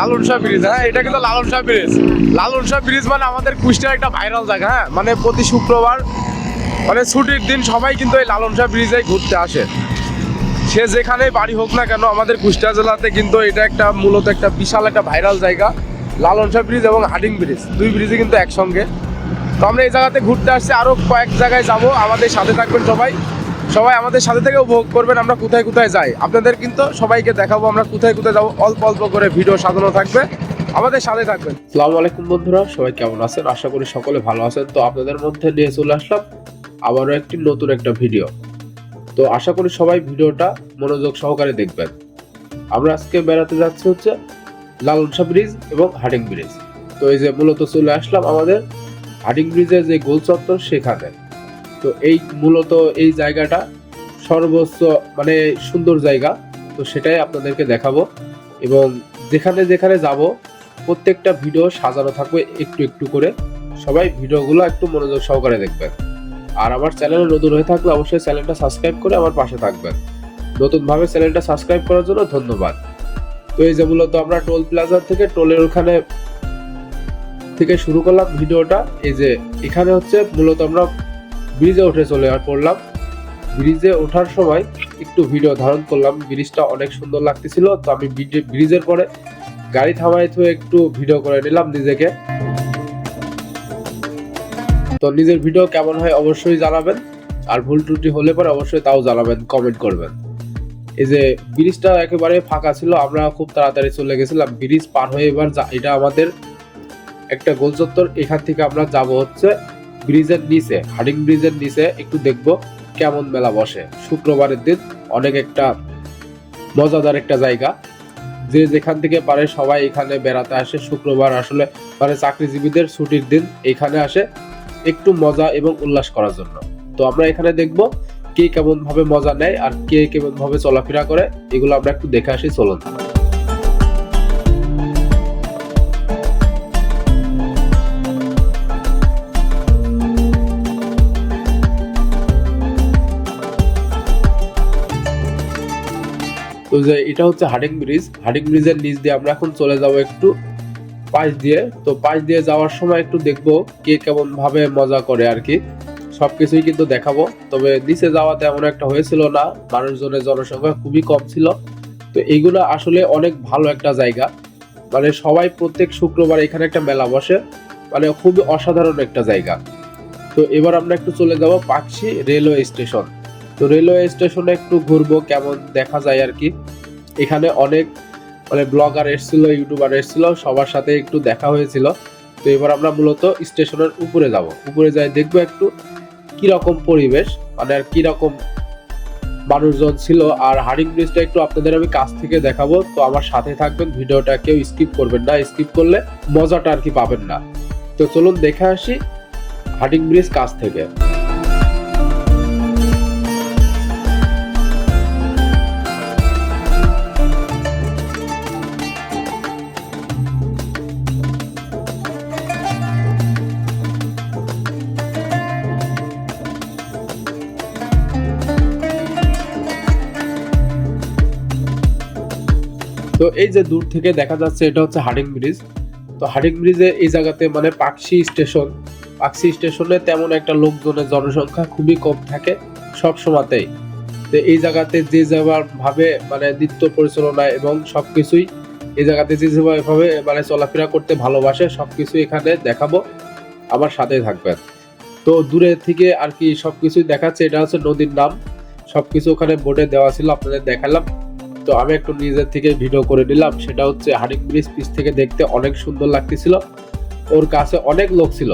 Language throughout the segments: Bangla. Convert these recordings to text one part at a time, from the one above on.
লালন শাহ ব্রিজ হ্যাঁ এটা কিন্তু লালন শাহ ব্রিজ। লালন শাহ ব্রিজ মানে আমাদের কুষ্টিয়ার একটা ভাইরাল জায়গা হ্যাঁ মানে প্রতি শুক্রবার মানে ছুটির দিন সবাই কিন্তু এই লালন শাহ ব্রিজে ঘুরতে আসে। সে যেখানে বাড়ি হোক না কেন, আমাদের কুষ্টিয়া জেলাতে কিন্তু এটা একটা মূলত একটা বিশাল একটা ভাইরাল জায়গা, লালন শাহ ব্রিজ এবং হাডিং ব্রিজ। দুই ব্রিজে কিন্তু একসঙ্গে। তো আমরা এই জায়গাতে ঘুরতে আসছি আরও কয়েক জায়গায় যাব। আমাদের সাথে থাকবেন সবাই। সবাই আমাদের সাথে থেকে উপভোগ করবেন, আমরা কোথায় কোথায় যাই। আপনাদের কিন্তু সবাইকে দেখাবো, আমরা কোথায় কোথায় যাব, অল্প অল্প করে ভিডিও সাজানো থাকবে। আমাদের সাথে থাকবেন। আসসালামু আলাইকুম বন্ধুরা, সবাই কেমন আছেন? আশা করি সকলে ভালো আছেন। তো আপনাদের মধ্যে নিয়ে চলে আসলাম আবারও একটি নতুন একটা ভিডিও। তো আশা করি সবাই ভিডিওটা মনোযোগ সহকারে দেখবেন। আমরা আজকে বেড়াতে যাচ্ছি হচ্ছে লালনসা ব্রিজ এবং হাডিং ব্রিজ। তো এই যে মূলত চলে আসলাম আমাদের হাডিং ব্রিজের যে গোল চত্বর সেখানে। তো এই মূলত এই জায়গাটা সর্বোচ্চ মানে সুন্দর জায়গা। তো সেটাই আপনাদেরকে দেখাবো। এবং যেখানে যেখানে যাব, প্রত্যেকটা ভিডিও সাজানো থাকবে একটু একটু করে। সবাই ভিডিওগুলো একটু মনোযোগ সহকারে দেখবেন। আর আমার চ্যানেলে নতুন হয়ে থাকলে অবশ্যই চ্যানেলটা সাবস্ক্রাইব করে আমার পাশে থাকবেন। নতুনভাবে চ্যানেলটা সাবস্ক্রাইব করার জন্য ধন্যবাদ। তো এই যে মূলত আমরা টোল প্লাজা থেকে টোলের ওখানে থেকে শুরু করলাম ভিডিওটা। এই যে এখানে হচ্ছে মূলত আমরা ব্রিজে উঠে চলে পড়লাম। ব্রিজে ওঠার সময় একটু ভিডিও ধারণ করলাম। ব্রিজটা অনেক সুন্দর লাগতেছিল, তো আমি ব্রিজে- ব্রিজের পরে গাড়ি থামাই তো একটু ভিডিও করে নিলাম নিজেকে। তো নিজের ভিডিও কেমন হয় অবশ্যই জানাবেন। আর ভুল ত্রুটি হলে পরে অবশ্যই তাও জানাবেন কমেন্ট করবেন। এই যে ব্রিজটা একেবারে ফাঁকা ছিল, আমরা খুব তাড়াতাড়ি চলে গেছিলাম। ব্রিজ পার হয়ে এবার এটা আমাদের একটা গোল চত্বর এখান থেকে আমরা যাব হচ্ছে ব্রিজের নিচে হাডিং ব্রিজের নিচে একটু দেখব কেমন মেলা বসে। শুক্রবারের দিন অনেক একটা মজাদার একটা জায়গা। যে যেখান থেকে পারে সবাই এখানে বেড়াতে আসে। শুক্রবার আসলে মানে চাকরিজীবীদের ছুটির দিন এখানে আসে একটু মজা এবং উল্লাস করার জন্য। তো আমরা এখানে দেখব কে কেমন ভাবে মজা নেয় আর কে কেমন ভাবে চলাফেরা করে। এগুলো আমরা একটু দেখে আসি, চলুন। তো যে এটা হচ্ছে হাডিং ব্রিজ। হাডিং ব্রিজের নিচ দিয়ে আমরা এখন চলে যাব একটু পাশ দিয়ে। তো পাশ দিয়ে যাওয়ার সময় একটু দেখব কে কেমন ভাবে মজা করে আর কি। সবকিছুই কিন্তু দেখাবো। তবে নিচে যাওয়াতে এমন একটা হয়েছিল না। মানুষজনের জনসংখ্যা খুবই কম ছিল। তো এইগুলো আসলে অনেক ভালো একটা জায়গা। মানে সবাই প্রত্যেক শুক্রবার এখানে একটা মেলা বসে। মানে খুবই অসাধারণ একটা জায়গা। তো এবার আমরা একটু চলে যাব পাকশি রেলওয়ে স্টেশন। তো রেলওয়ে স্টেশনে একটু ঘুরবো, কেমন দেখা যায় আর কি। এখানে অনেক মানে ব্লগার এসেছিল ইউটিউবার এসেছিল, সবার সাথে একটু দেখা হয়েছিল। তো এবার আমরা মূলত স্টেশনের উপরে যাব। উপরে যাই, দেখব একটু কীরকম পরিবেশ মানে আর কীরকম মানুষজন ছিল। আর হাডিং ব্রিজটা একটু আপনাদের আমি কাছ থেকে দেখাবো। তো আমার সাথে থাকবেন, ভিডিওটা কেউ স্কিপ করবেন না। স্কিপ করলে মজাটা আর কি পাবেন না। তো চলুন দেখে আসি হাডিং ব্রিজ কাছ থেকে। তো এই যে দূর থেকে দেখা যাচ্ছে, এটা হচ্ছে হাডিং ব্রিজ। তো হাডিং ব্রিজে এই জায়গাতে মানে পাকশি স্টেশন। পাকশি স্টেশনে তেমন একটা লোকজনের জনসংখ্যা খুবই কম থাকে সব সময়তেই। তো এই জায়গাতে যে যাবার ভাবে মানে নৃত্য পরিচালনা এবং সবকিছুই, এই জায়গাতে যে যেভাবে মানে চলাফেরা করতে ভালোবাসে, সবকিছু এখানে দেখাবো। আমার সাথে থাকবেন। তো দূরে থেকে আর কি সবকিছুই দেখাচ্ছে, এটা হচ্ছে নদীর নাম। সবকিছু ওখানে বোর্ডে দেওয়া ছিল, আপনাদের দেখালাম। তো আমি একটু নিজের থেকে ভিডিও করে নিলাম। সেটা হচ্ছে হাডিং ব্রিজ পিচ থেকে দেখতে অনেক সুন্দর লাগতেছিল। ওর কাছে অনেক লোক ছিল।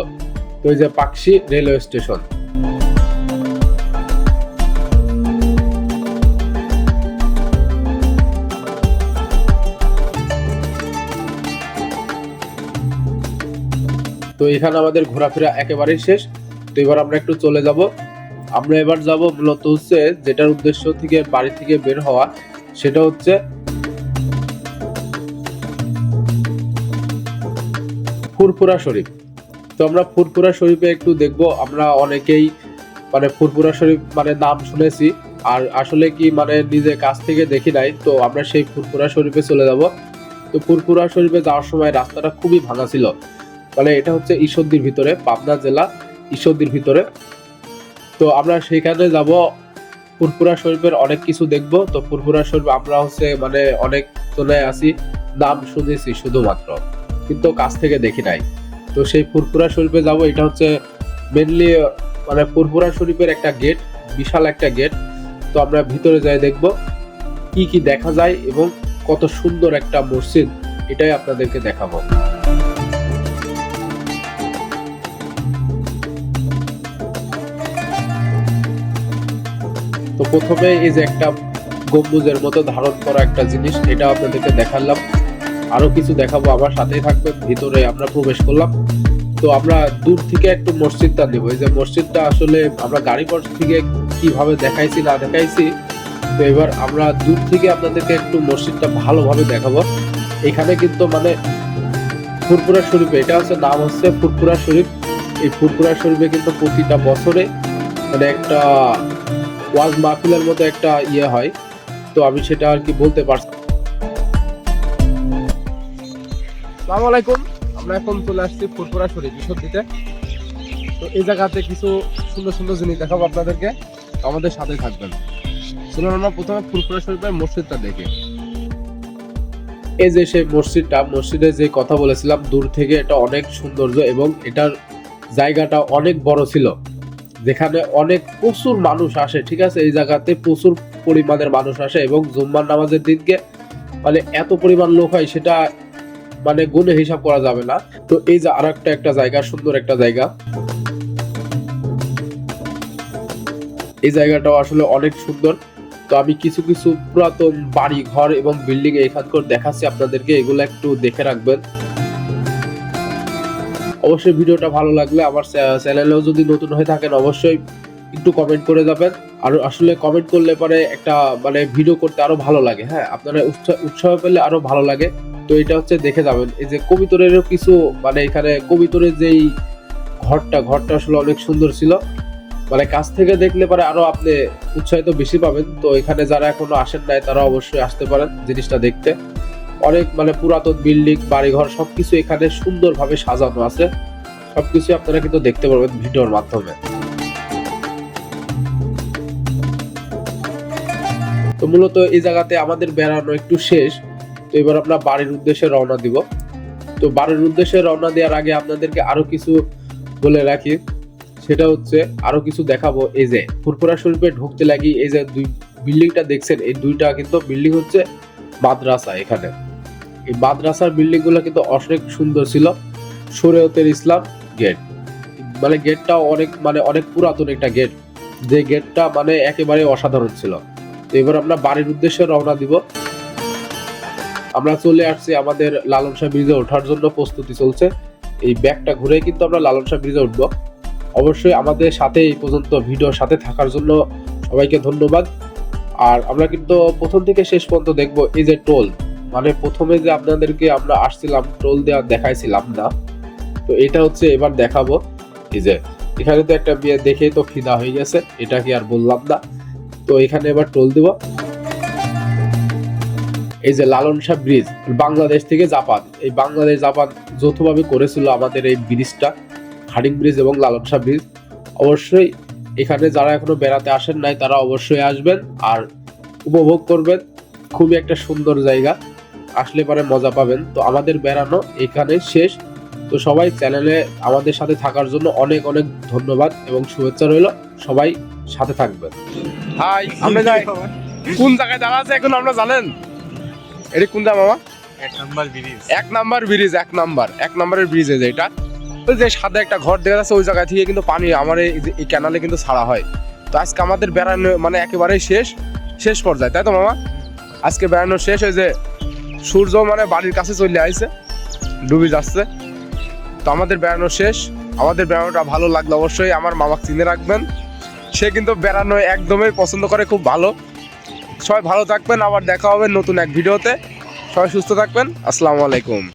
তো এই যে পাকশি রেলওয়ে স্টেশন তো এখানে আমাদের ঘোরাফেরা একেবারেই শেষ। তো এবার আমরা একটু চলে যাব। আমরা এবার যাব মূলত হচ্ছে যেটার উদ্দেশ্য থেকে বাড়ি থেকে বের হওয়া। সেটা হচ্ছে ফুরফুরা শরীফ। তো আমরা ফুরফুরা শরীফে একটু দেখব, আমরা অনেকেই মানে ফুরফুরা শরীফ মানে নাম শুনেছি, আর আসলে কি মানে নিজে কাছ থেকে দেখি নাই, তো আমরা সেই ফুরফুরা শরীফে চলে যাব। তো ফুরফুরা শরীফে যাওয়ার সময় রাস্তাটা খুবই ভাঙা ছিল। মানে এটা হচ্ছে ঈশ্বরদীর ভিতরে, পাবনা জেলা ঈশ্বরদীর ভিতরে। তো আমরা সেখানে যাব ফুরফুরা শরীফের অনেক কিছু দেখব। তো ফুরফুরা শরীফ আমরা হচ্ছে মানে অনেক জনে আছি নাম শুনেছি শুধুমাত্র, কিন্তু কাছ থেকে দেখি নাই। তো সেই ফুরফুরা শরীফে যাব, এটা হচ্ছে মেনলি মানে ফুরফুরা শরীফের একটা গেট বিশাল একটা গেট তো আমরা ভিতরে যাই দেখব, কি কি দেখা যায় এবং কত সুন্দর একটা মসজিদ, এটাই আপনাদেরকে দেখাবো। প্রথমে এই যে একটা গম্বুজের মতো ধারণ করা একটা জিনিস, এটা আপনাদেরকে দেখালাম। আরও কিছু দেখাবো আমার সাথেই থাকবেন, ভিতরে আমরা প্রবেশ করলাম। তো আমরা দূর থেকে একটু মসজিদটা দেব এই যে মসজিদটা আসলে আমরা গাড়ি পথ থেকে কীভাবে দেখাইছি, না দেখাইছি, তো এবার আমরা দূর থেকে আপনাদেরকে একটু মসজিদটা ভালোভাবে দেখাবো। এখানে কিন্তু মানে ফুরপুরা শরীফে, এটা হচ্ছে নাম হচ্ছে ফুরপুরা শরীফ। এই ফুরপুরা শরীফে কিন্তু প্রতিটা বছরে মানে একটা ওয়াজ মাহফিলের মতো একটা ইয়ে হয় তো আমি সেটা আর কি বলতে পারছি আসসালামু আলাইকুম আমরা এখন চলে আসছি ফুরফুরা শরীফ ঈশ্বরদীতে তো এই জায়গাতে কিছু সুন্দর সুন্দর জিনিস দেখাবো আপনাদেরকে আমাদের সাথে থাকবেন। চলুন আমরা প্রথমে ফুরফুরা শরীফের মসজিদটা দেখি। এই যে সেই মসজিদটা মসজিদে যে কথা বলেছিলাম দূর থেকে এটা অনেক সৌন্দর্য এবং এটার জায়গাটা অনেক বড় ছিল। যেখানে অনেক প্রচুর মানুষ আসে, ঠিক আছে? এই জায়গাতে প্রচুর পরিমাণের মানুষ আসে এবং জুম্মার নামাজের দিনকে মানে এত পরিমাণ লোক হয় সেটা মানে গুণে হিসাব করা যাবে না। তো এই যে আর একটা একটা জায়গা, সুন্দর একটা জায়গা। এই জায়গাটাও আসলে অনেক সুন্দর। তো আমি কিছু কিছু পুরাতন বাড়ি ঘর এবং বিল্ডিং এখানকার দেখাচ্ছি আপনাদেরকে, এগুলো একটু দেখে রাখবেন। অবশ্যই ভিডিওটা ভালো লাগলে আমার চ্যানেলেও যদি নতুন হয়ে থাকেন, অবশ্যই একটু কমেন্ট করে যাবেন। আর আসলে কমেন্ট করলে পরে একটা মানে ভিডিও করতে আরও ভালো লাগে হ্যাঁ? আপনারা উৎসাহ পেলে আরও ভালো লাগে। তো এটা হচ্ছে দেখে যাবেন। এই যে কবিতরেরও কিছু মানে এখানে কবিতরের যেই ঘরটা ঘরটা আসলে অনেক সুন্দর ছিল। মানে কাছ থেকে দেখলে পরে আরও আপনি উৎসাহিত বেশি পাবেন। তো এখানে যারা এখনও আসেন নাই, তারা অবশ্যই আসতে পারেন জিনিসটা দেখতে। অনেক মানে পুরাতন বিল্ডিং, বাড়িঘর সবকিছু এখানে সুন্দরভাবে সাজানো আছে। সবকিছু আপনারা কিন্তু দেখতে পারবেন ভিডিওর মাধ্যমে। তো মূলত এই জায়গাতে আমাদের বেড়ানো একটু শেষ। তো এবার আমরা বাড়ির উদ্দেশ্যে রওনা দিব। তো বাড়ির উদ্দেশ্যে রওনা দেওয়ার আগে আপনাদেরকে আরও কিছু বলে রাখি। সেটা হচ্ছে আরও কিছু দেখাবো। এই যে ফুরফুরা শরীফে ঢুকতে লাগি, এই যে দুই বিল্ডিংটা দেখছেন, এই দুইটা কিন্তু বিল্ডিং হচ্ছে মাদ্রাসা এখানে। এই মাদ্রাসার বিল্ডিংগুলো কিন্তু অনেক সুন্দর ছিল। শরীয়তের ইসলাম গেট মানে গেটটা অনেক মানে অনেক পুরাতন একটা গেট যে গেটটা মানে একেবারে অসাধারণ ছিল। এবার আমরা বাড়ির উদ্দেশ্যে রওনা দিব। আমরা চলে আসছি আমাদের লালন শাহ ব্রিজে ওঠার জন্য। প্রস্তুতি চলছে। এই ব্যাগটা ঘুরে কিন্তু আমরা লালন শাহ ব্রিজে উঠবো। অবশ্যই আমাদের সাথে এই পর্যন্ত ভিডিওর সাথে থাকার জন্য সবাইকে ধন্যবাদ। আর আমরা কিন্তু প্রথম থেকে শেষ পর্যন্ত দেখব এই যে টোল। মানে প্রথমে যে আপনাদেরকে আমরা আসছিলাম টোল দেওয়া দেখাইছিলাম না, তো এটা হচ্ছে এবার দেখাবো। এই যে, এখানে তো একটা বিয়ে দেখেই তো ফিদা হয়ে গেছে, এটা কি আর বললাম না। তো এখানে এবার টোল দিব। এই যে লালন ব্রিজ, বাংলাদেশ থেকে জাপান। এই বাংলাদেশ, জাপান যৌথভাবে করেছিল আমাদের এই ব্রিজটা, হাডিং ব্রিজ এবং লালন ব্রিজ। অবশ্যই এখানে যারা এখনও বেড়াতে আসেন নাই, তারা অবশ্যই আসবেন আর উপভোগ করবেন। খুবই একটা সুন্দর জায়গা। আসলে পরে মজা পাবেন। তো আমাদের বেড়ানো এখানে শেষ। তো সবাই চ্যানেলে আমাদের সাথে থাকার জন্য অনেক অনেক ধন্যবাদ এবং শুভেচ্ছা রইল। সবাই সাথে থাকবেন। হাই আমরা যাই। কোন জায়গায় দাঁড়া আছে এখন আমরা জানেন? এটা কোন জায়গা মামা? এক নাম্বার ব্রিজ। এক নাম্বার ব্রিজ এক নাম্বার। এক নাম্বারের ব্রিজ এই এটা। ওই যে সাদা একটা ঘর দেখা যাচ্ছে ওই জায়গা থেকে কিন্তু পানি আমার এই যে- এই ক্যানালে কিন্তু ছাড়া হয়। তো আজকে আমাদের বেড়ানো মানে একেবারেই শেষ। শেষ পর্যায়ে তাই তো মামা? আজকে বেড়ানো শেষ হয়ে যে সূর্য মানে বাড়ির কাছে চলে আসছে ডুবে যাচ্ছে। তো আমাদের বেড়ানো শেষ। আমাদের বেড়ানোটা ভালো লাগল অবশ্যই আমার মামাকে চিনে রাখবেন। সে কিন্তু বেড়ানো একদমই পছন্দ করে, খুব ভালো। সবাই ভালো থাকবেন, আবার দেখা হবে নতুন এক ভিডিওতে। সবাই সুস্থ থাকবেন। আসসালামু আলাইকুম।